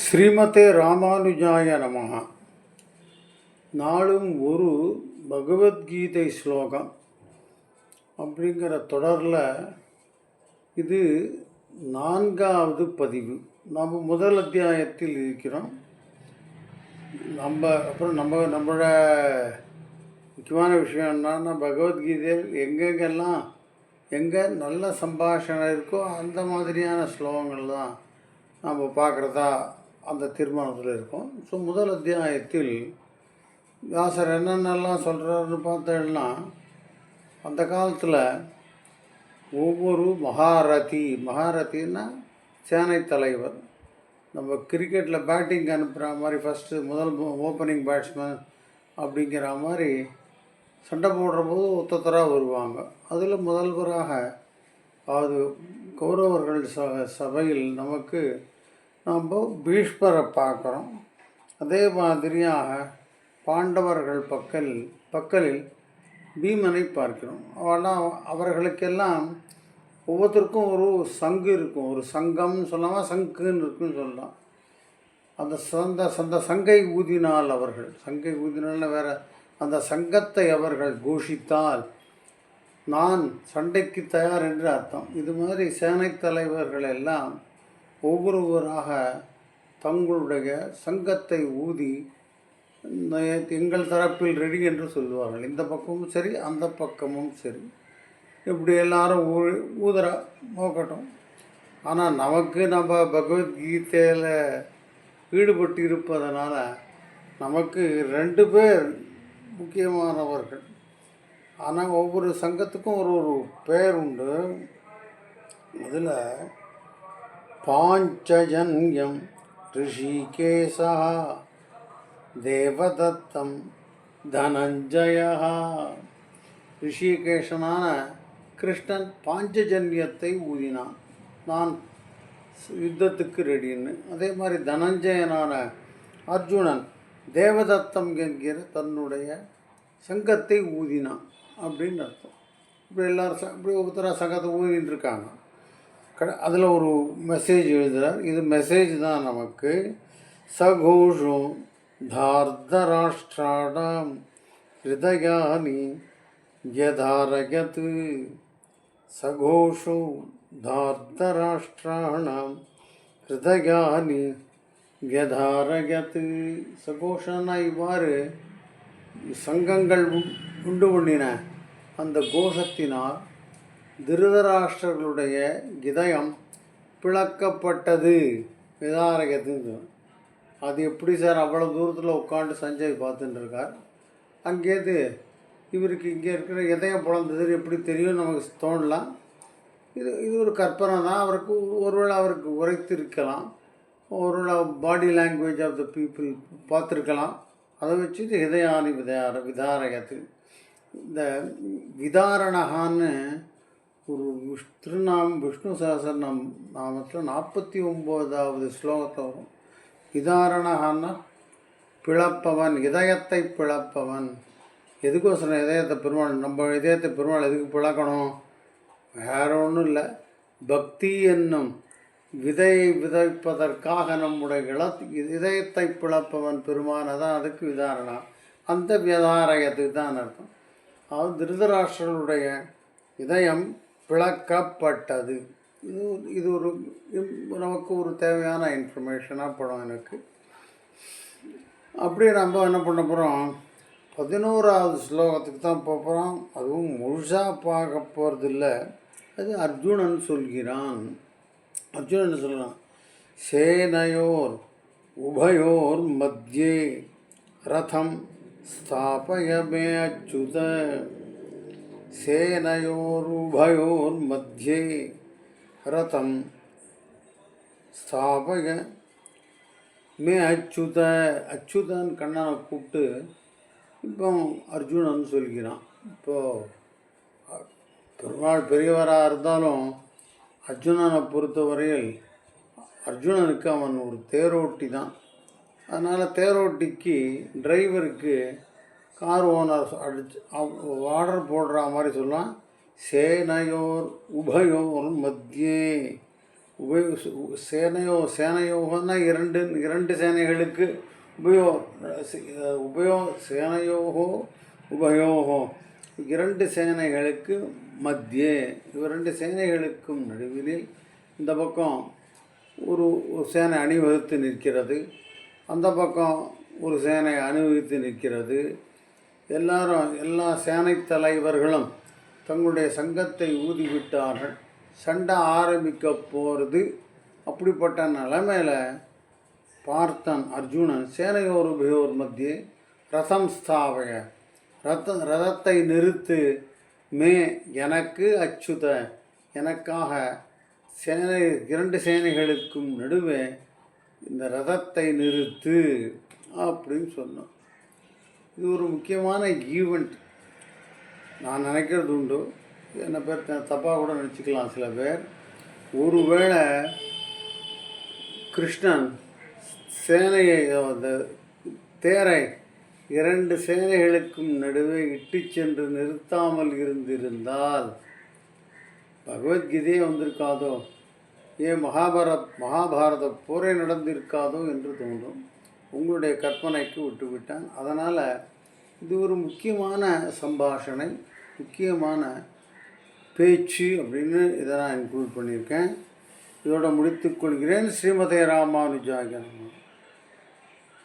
ஸ்ரீமதே ராமானுஜாய நமகா நாளும் ஒரு பகவத்கீதை ஸ்லோகம் அப்படிங்கிற தொடரில் இது நான்காவது பதிவு. நம்ம முதல் அத்தியாயத்தில் இருக்கிறோம். நம்ம அப்புறம் நம்ம நம்மளோட முக்கியமான விஷயம் என்னன்னா பகவத்கீதையில் எங்கெங்கெல்லாம் எங்கே நல்ல சம்பாஷணம் இருக்கோ அந்த மாதிரியான ஸ்லோகங்கள் தான் நம்ம பார்க்குறதா அந்த தீர்மானத்தில் இருக்கும். ஸோ முதல் அத்தியாயத்தில் வியாசர் என்னென்னலாம் சொல்கிறாருன்னு பார்த்தேன்னா அந்த காலத்தில் ஒவ்வொரு மகாரதி மகாரதின்னா சேனை தலைவர். நம்ம கிரிக்கெட்டில் பேட்டிங் அனுப்புகிற மாதிரி ஃபஸ்ட்டு முதல் ஓப்பனிங் பேட்ஸ்மேன் அப்படிங்கிற மாதிரி சண்டை போடுற போது ஒத்தத்தராக வருவாங்க. அதில் முதல்வராக அது கௌரவர்கள் ச சபையில் நமக்கு நாம் பீஷ்மரை பார்க்குறோம். அதே மாதிரியாக பாண்டவர்கள் பக்கல் பக்கலில் பீமனை பார்க்கிறோம். ஆனால் அவர்களுக்கெல்லாம் ஒவ்வொருத்தருக்கும் ஒரு சங்கு இருக்கும். ஒரு சங்கம்னு சொல்லாமல் சங்குன்னு இருக்குன்னு சொல்லலாம். அந்த சந்த சொந்த சங்கை ஊதினால் அவர்கள் சங்கை ஊதினால்னு வேறு அந்த சங்கத்தை அவர்கள் கோஷித்தால் நான் சண்டைக்கு தயார் என்று அர்த்தம். இது மாதிரி சேனை தலைவர்கள் எல்லாம் ஒவ்வொருவராக தங்களுடைய சங்கத்தை ஊதி எங்கள் தரப்பில் ரெடி என்று சொல்லுவார்கள். இந்த பக்கமும் சரி அந்த பக்கமும் சரி. இப்படி எல்லாரும் ஊ ஊதுற நோக்கட்டும் ஆனால் நமக்கு நம்ம பகவத்கீதையில் ஈடுபட்டு இருப்பதனால் நமக்கு ரெண்டு பேர் முக்கியமானவர்கள். ஆனால் ஒவ்வொரு சங்கத்துக்கும் ஒரு ஒரு பெயர் உண்டு. அதில் பாஞ்சஜன்யம் ரிஷிகேசா தேவதத்தம் தனஞ்சயா ரிஷிகேஷனான கிருஷ்ணன் பாஞ்சஜன்யத்தை ஊதினான். நான் யுத்தத்துக்கு ரெடின்னு அதே மாதிரி தனஞ்சயனான அர்ஜுனன் தேவதத்தம் என்கிற தன்னுடைய சங்கத்தை ஊதினான் அப்படின்னு அர்த்தம். இப்படி எல்லாரும் இப்படி ஒருத்தராக சங்கத்தை ஊதின்னு இருக்காங்க. அதில் ஒரு மெசேஜ் எழுதுகிறார் இது மெசேஜ் தான் நமக்கு. சகோஷம் தார்தராஷ்டிராணாம் ஹிருதயானி யதாரயத் சகோஷோ தார்தராஷ்டிராணாம் ஹிருதயானி யதாரயத் சகோஷன்னா இவ்வாறு சங்கங்கள் உண்டு பண்ணின அந்த கோஷத்தினால் திருதராஷ்டிரர்களுடைய இதயம் பிளக்கப்பட்டது. விதாரகத்துன்னு அது எப்படி சார்? அவ்வளோ தூரத்தில் உட்காந்து சஞ்சய் பார்த்துட்டு இருக்கார் அங்கேருந்து இவருக்கு இங்கே இருக்கிற இதயம் பிளந்தது எப்படி தெரியும்? நமக்கு தோணலாம் இது இது ஒரு கற்பனை தான். அவருக்கு ஒருவேளை அவருக்கு உரைத்திருக்கலாம். ஒருவேளை body language of the people பார்த்துருக்கலாம். அதை வச்சு இது ஹிதயானி விதார விதாரகத்து. இந்த விதாரணகான்னு ஒரு விஷ் திருநாம் விஷ்ணு சகசரநாம் நாமத்தில் நாற்பத்தி ஒம்போதாவது ஸ்லோகத்தை வரும். விதாரணகான்னா பிளப்பவன் இதயத்தை பிளப்பவன் எதுக்கோசரம் இதயத்தை பெருமாள் நம்ம இதயத்தை பெருமாள் எதுக்கு பிளக்கணும் வேற ஒன்றும் இல்லை. பக்தி என்னும் விதையை விதைப்பதற்காக நம்முடைய இள இதயத்தை பிளப்பவன் பெருமான். தான் அதுக்கு விதாரணா. அந்த விதாரயத்துக்கு தான் அர்த்தம். அதாவது திருதராஷ்டிரனுடைய இதயம் பிளக்கப்பட்டது. இது இது ஒரு நமக்கு ஒரு தேவையான இன்ஃபர்மேஷனாக படம் எனக்கு. அப்படியே நம்ம என்ன பண்ண போகிறோம் பதினோராவது ஸ்லோகத்துக்கு தான் போக போகிறோம் அதுவும் முழுசாக பார்க்க போகிறது இல்லை அது அர்ஜுனன் சொல்கிறான். அர்ஜுனன் சொல்லலாம் சேனையோர் உபயோர் மத்தியே ரதம் ஸ்தாபயமே அச்சுத. சேனையோர் உபயோர் ரதம் ஸ்தாபக மே அச்சுத அச்சுதன் கண்ணனை கூப்பிட்டு இப்போ அர்ஜுனன் சொல்கிறான் இப்போது பெருமாள் பெரியவராக இருந்தாலும் அர்ஜுனனை பொறுத்தவரையில் அர்ஜுனனுக்கு அவன் ஒரு தேரோட்டி தான் அதனால் தேரோட்டிக்கு டிரைவருக்கு கார் ஓனர் அடிச்சு ஆர்டர் போடுற மாதிரி சொல்லலாம் சேனையோர் உபயோர் மத்தியே. உபயோ சேனையோ சேனையோகன்னா இரண்டு இரண்டு சேனைகளுக்கு உபயோ உபயோ சேனையோகோ உபயோகோ. இரண்டு சேனைகளுக்கு மத்தியே. இரண்டு சேனைகளுக்கும் நடுவில் இந்த பக்கம் ஒரு ஒரு சேனை அணிவகுத்து நிற்கிறது. அந்த பக்கம் ஒரு சேனை அணிவகுத்து நிற்கிறது. எல்லாரும் எல்லா சேனை தலைவர்களும் தங்களுடைய சங்கத்தை ஊதிவிட்டார்கள். சண்டை ஆரம்பிக்க போகிறது அப்படிப்பட்ட நிலைமையில் பார்த்தன் அர்ஜுனன் சேனையோர் உபயோர் மத்தியே ரதம் ஸ்தாபக ரத ரதத்தை நிறுத்து மே எனக்கு அச்சுத. எனக்காக சேனை இரண்டு சேனைகளுக்கும் நடுவே இந்த ரதத்தை நிறுத்து அப்படின்னு சொன்னோம் இது ஒரு முக்கியமான ஈவெண்ட் நான் நினைக்கிறது உண்டு. என்ன பேர் தப்பாக கூட நினச்சிக்கலாம் சில பேர். ஒருவேளை கிருஷ்ணன் சேனையை அந்த தேரை இரண்டு சேனைகளுக்கும் நடுவே இட்டு சென்று நிறுத்தாமல் இருந்திருந்தால் பகவத்கீதையே வந்திருக்காதோ? ஏன் மகாபாரத் மகாபாரத போரே நடந்திருக்காதோ என்று தோன்றும். உங்களுடைய கற்பனைக்கு விட்டுவிட்டான். அதனால் இது ஒரு முக்கியமான சம்பாஷணை முக்கியமான பேச்சு அப்படின்னு இதை நான் இன்க்ளூட் பண்ணியிருக்கேன். இதோட முடித்துக்கொள்கிறேன் ஸ்ரீமதே ராமானுஜாகரமாக